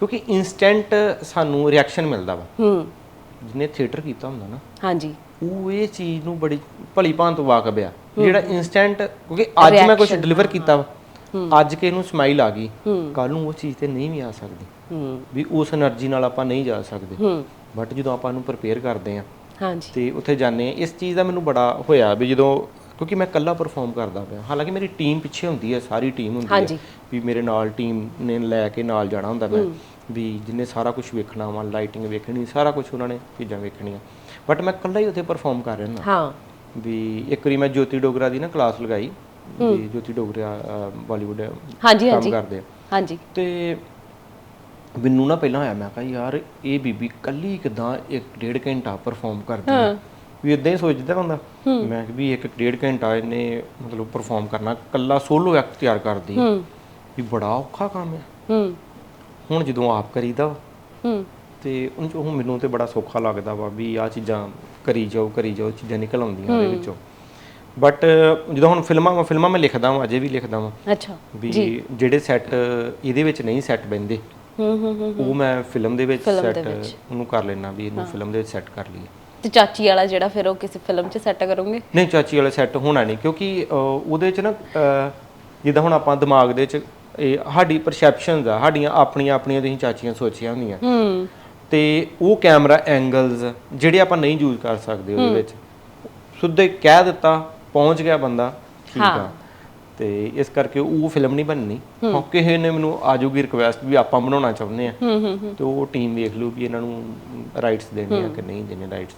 ਕਿਉਂਕਿ ਇਨਸਟੈਂਟ ਸਾਨੂੰ ਰਿਐਕਸ਼ਨ ਮਿਲਦਾ ਵਾ। ਹੂੰ। ਜਿਹਨੇ ਥੀਏਟਰ ਕੀਤਾ ਹੁੰਦਾ ਨਾ ਹਾਂਜੀ। ਉਹ ਇਹ ਚੀਜ਼ ਨੂੰ ਬੜੀ ਭਲੀ ਭਾਂਤ ਵਾਕਬ ਆ। ਜਿਹੜਾ ਇਨਸਟੈਂਟ ਕਿਉਂਕਿ ਅੱਜ ਮੈਂ ਕੁਝ ਡਿਲੀਵਰ ਕੀਤਾ ਵਾ। ਅੱਜ ਕੇ ਨੂੰ ਸਮਾਈਲ ਆ ਗਈ ਕੱਲ ਨੂੰ ਉਹ ਚੀਜ਼ ਤੇ ਨਹੀਂ ਵੀ ਆ ਸਕਦੀ। ਵੀ ਉਸ એનર્ਜੀ ਨਾਲ ਆਪਾਂ ਨਹੀਂ ਜਾ ਸਕਦੇ। ਬਟ ਜਦੋਂ ਆਪਾਂ ਨੂੰ ਪ੍ਰਪੇਅਰ ਕਰਦੇ ਆ ਹਾਂਜੀ। ਤੇ ਉੱਥੇ ਜਾਂਦੇ ਆ ਇਸ ਚੀਜ਼ ਦਾ ਮੈਨੂੰ ਬੜਾ ਹੋਇਆ ਵੀ ਜਦੋਂ ਕਿਉਂਕਿ ਮੈਂ ਇਕੱਲਾ ਪਰਫਾਰਮ ਕਰਦਾ ਪਿਆ। ਹਾਲਾਂਕਿ ਮੇਰੀ ਟੀਮ ਪਿੱਛੇ ਹੁੰਦੀ ਹੈ ਸਾਰੀ ਟੀਮ ਹੁੰਦੀ ਹੈ। ਵੀ ਮੇਰੇ ਨਾਲ ਟੀਮ ਨੇ ਲੈ ਕੇ ਨਾਲ ਜਾਣਾ ਹੁੰਦਾ ਮੈਂ। ਵੀ ਜਿੰਨੇ ਸਾਰਾ ਕੁਝ ਵੇਖਣਾ ਵਾ ਲਾਈਟਿੰਗ ਵੇਖਣੀ ਸਾਰਾ ਕੁਝ ਉਹਨਾਂ ਨੇ ਚੀਜ਼ਾਂ ਵੇਖਣੀਆਂ। ਬਟ ਮੈਂ ਇਕੱਲਾ ਹੀ ਉੱਥੇ ਪਰਫਾਰਮ ਕਰ ਰਿਹਾ ਹਾਂ ਹਾਂ। ਵੀ ਇੱਕ ਵਾਰੀ ਮੈਂ ਜੋਤੀ ਡੋਗਰਾ ਦੀ ਨਾ ਕਲਾਸ ਲਗਾਈ ਵੀ ਜੋਤੀ ਡੋਗਰਾ ਬਾਲੀਵੁੱਡ ਹਾਂਜੀ ਕੰਮ ਹਾਂਜੀ। ਕਰਦੇ ਆ। ਹਾਂਜੀ। ਤੇ ਮੈਨੂੰ ਨਾ ਪਹਿਲਾਂ ਆਇਆ ਮੈਂ ਕਿਹਾ ਯਾਰ ਇਹ ਬੀਬੀ ਕੱਲੀ ਕਿਦਾਂ ਇੱਕ ਡੇਢ ਘੰਟਾ ਪਰਫਾਰਮ ਕਰਦੀ ਹੈ। ਵੀ ਇਦਾਂ ਹੀ ਸੋਚਦਾ ਹੁੰਦਾ। ਮੈਂ ਕਿ ਵੀ ਇੱਕ ਡੇਢ ਘੰਟਾ ਇਹਨੇ ਮਤਲਬ ਪਰਫਾਰਮ ਕਰਨਾ ਕੱਲਾ ਸੋਲੋ ਐਕਟ ਤਿਆਰ ਕਰਦੀ ਵੀ ਬੜਾ ਔਖਾ ਕੰਮ ਹੈ ਹੂੰ। ਹੁਣ ਜਦੋਂ ਆਪ ਕਰੀਦਾ ਵਾ, ਹੂੰ। ਤੇ ਉਹ ਚੋਂ ਹੁਣ ਮੈਨੂੰ ਤੇ ਬੜਾ ਸੌਖਾ ਲੱਗਦਾ ਵਾ ਵੀ ਆ ਚੀਜ਼ਾਂ ਕਰੀ ਜਾਓ ਕਰੀ ਜਾਓ ਚੀਜ਼ਾਂ ਨਿਕਲ ਆਉਂਦੀਆਂ ਉਹਦੇ ਵਿੱਚੋਂ। ਬਟ ਜਦੋਂ ਹੁਣ ਫਿਲਮਾਂ ਫਿਲਮਾਂ ਮੈਂ ਲਿਖਦਾ ਹਾਂ ਅਜੇ ਵੀ ਲਿਖਦਾ ਹਾਂ ਅੱਛਾ ਵੀ ਜਿਹੜੇ ਸੈੱਟ ਇਹਦੇ ਵਿੱਚ ਨਹੀਂ ਸੈੱਟ ਬੈਂਦੇ ਹੂੰ ਹੂੰ ਹੂੰ ਉਹ ਮੈਂ ਫਿਲਮ ਦੇ ਵਿੱਚ ਸੈੱਟ ਉਹਨੂੰ ਕਰ ਲੈਣਾ ਵੀ ਇਹਨੂੰ ਫਿਲਮ ਦੇ ਵਿੱਚ ਸੈੱਟ ਕਰ ਲਈਏ। ਤੇ ਚਾਚੀ ਵਾਲਾ ਜਿਹੜਾ ਫਿਰ ਉਹ ਕਿਸੇ ਫਿਲਮ 'ਚ ਸੈੱਟ ਕਰੋਗੇ? ਨਹੀਂ ਚਾਚੀ ਵਾਲਾ ਸੈੱਟ ਹੋਣਾ ਨਹੀਂ ਕਿਉਂਕਿ ਅਹ, ਉਹਦੇ ਚ ਨਾ ਅਹ, ਜਿੱਦਾਂ ਹੁਣ ਆਪਾਂ ਦਿਮਾਗ ਦੇ ਚ ਇਹ ਸਾਡੀ ਪਰਸੈਪਸ਼ਨਸ ਆ ਸਾਡੀਆਂ ਆਪਣੀਆਂ ਆਪਣੀਆਂ ਤੁਸੀਂ ਚਾਚੀਆਂ ਸੋਚੀਆਂ ਹੁੰਦੀਆਂ। ਹੂੰ। ਤੇ ਉਹ ਕੈਮਰਾ ਐਂਗਲਸ ਜਿਹੜੇ ਆਪਾਂ ਨਹੀਂ ਯੂਜ਼ ਕਰ ਸਕਦੇ ਉਹਦੇ ਵਿੱਚ ਸੁੱਧੇ ਕਹਿ ਦਿੱਤਾ ਪਹੁੰਚ ਗਿਆ ਬੰਦਾ ਠੀਕ ਆ। ਤੇ ਇਸ ਕਰਕੇ ਉਹ ਫਿਲਮ ਨਹੀਂ ਬਣਨੀ। ਹਾਂ। ਕਿਸੇ ਨੇ ਮੈਨੂੰ ਆਜੂਗੀ ਰਿਕੁਐਸਟ ਵੀ ਆਪਾਂ ਬਣਾਉਣਾ ਚਾਹੁੰਦੇ ਆ। ਹੂੰ ਹੂੰ ਤੇ ਉਹ ਟੀਮ ਵੇਖ ਲੂ ਵੀ ਇਹਨਾਂ ਨੂੰ ਰਾਈਟਸ ਦੇਣੇ ਆ ਕਿ ਨਹੀਂ ਦੇਣੇ ਰਾਈਟਸ